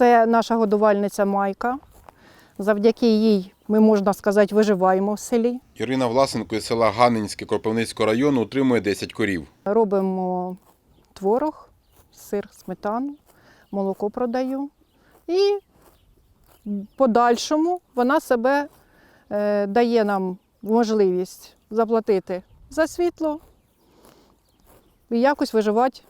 Це наша годувальниця Майка. Завдяки їй ми, можна сказати, виживаємо в селі. Ірина Власенко із села Ганненське Кропивницького району утримує 10 корів. Робимо творог, сир, сметану, молоко продаю. І в подальшому вона себе е, дає нам можливість заплатити за світло і якось виживати.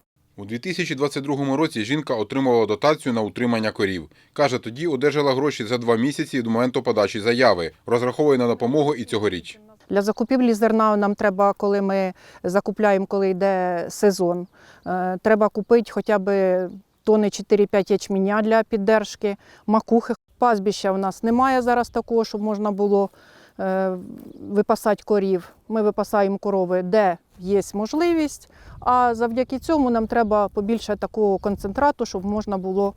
У 2022 році жінка отримувала дотацію на утримання корів. Каже, тоді одержала гроші за два місяці до моменту подачі заяви. Розраховує на допомогу і цьогоріч. Для закупівлі зерна нам треба, коли ми закупляємо, коли йде сезон, е, треба купити хоча б тони 4-5 ячменя для піддержки, макухи. Пастбища у нас немає зараз такого, щоб можна було випасати корів. Ми випасаємо корови, де є можливість, а завдяки цьому нам треба побільше такого концентрату, щоб можна було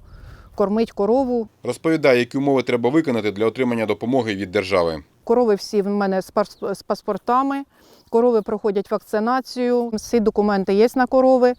кормити корову. Розповідає, які умови треба виконати для отримання допомоги від держави. Корови всі в мене з з паспортами. Корови проходять вакцинацію. Всі документи є на корови.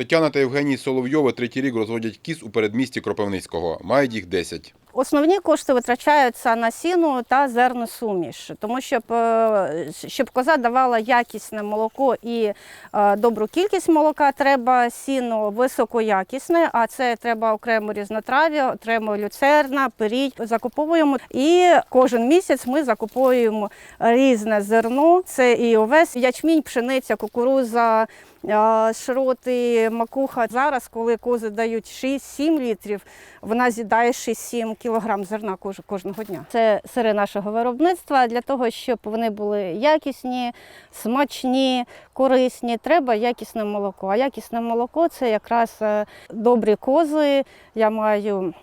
Тетяна та Євгеній Соловйови третій рік розводять кіз у передмісті Кропивницького. Мають їх 10. Основні кошти витрачаються на сіну та зерносуміш, тому щоб, е, щоб коза давала якісне молоко і е, добру кількість молока, треба сіно високоякісне, а це треба окремо різнотрав'я, окремо люцерна, періть. Закуповуємо і кожен місяць ми закуповуємо різне зерно. Це і овес, ячмінь, пшениця, кукуруза. е, Широти, макуха. Зараз, коли кози дають 6-7 літрів, вона з'їдає 6-7 кілограм зерна кож- кожного дня. Це сири нашого виробництва. Для того, щоб вони були якісні, смачні, корисні, треба якісне молоко. А якісне молоко це якраз е, добрі кози. Я маю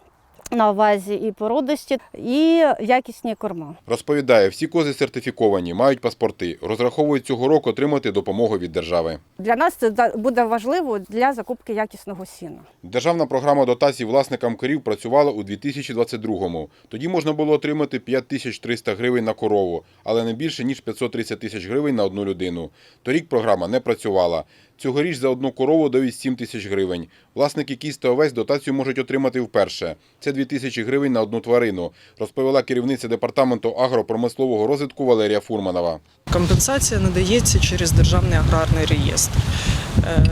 на увазі і породисті, і якісні корма. Розповідає, всі кози сертифіковані, мають паспорти. Розраховують цього року отримати допомогу від держави. Для нас це буде важливо для закупки якісного сіна. Державна програма дотацій власникам корів працювала у 2022-му. Тоді можна було отримати 5300 гривень на корову, але не більше, ніж 530 тисяч гривень на одну людину. Торік програма не працювала. Цьогоріч за одну корову дають 7 тисяч гривень. Власники кіз та овець дотацію можуть отримати вперше. Це 2 тисячі гривень на одну тварину, розповіла керівниця департаменту агропромислового розвитку Валерія Фурманова. Компенсація надається через державний аграрний реєстр. Е,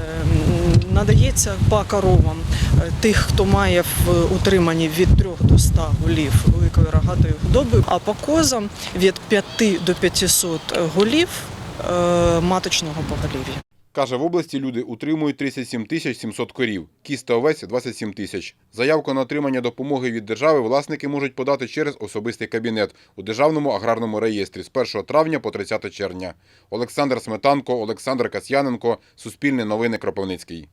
Надається по коровам е, тих, хто має в утриманні від 3 до 100 голів великої рогатої худоби, а по козам від 5 до 500 голів е, маточного поголів'я. Каже, в області люди утримують 37 тисяч 700 корів, кіз та овець – 27 тисяч. Заявку на отримання допомоги від держави власники можуть подати через особистий кабінет у Державному аграрному реєстрі з 1 травня по 30 червня. Олександр Сметанко, Олександр Касьяненко, Суспільне новини Кропивницький.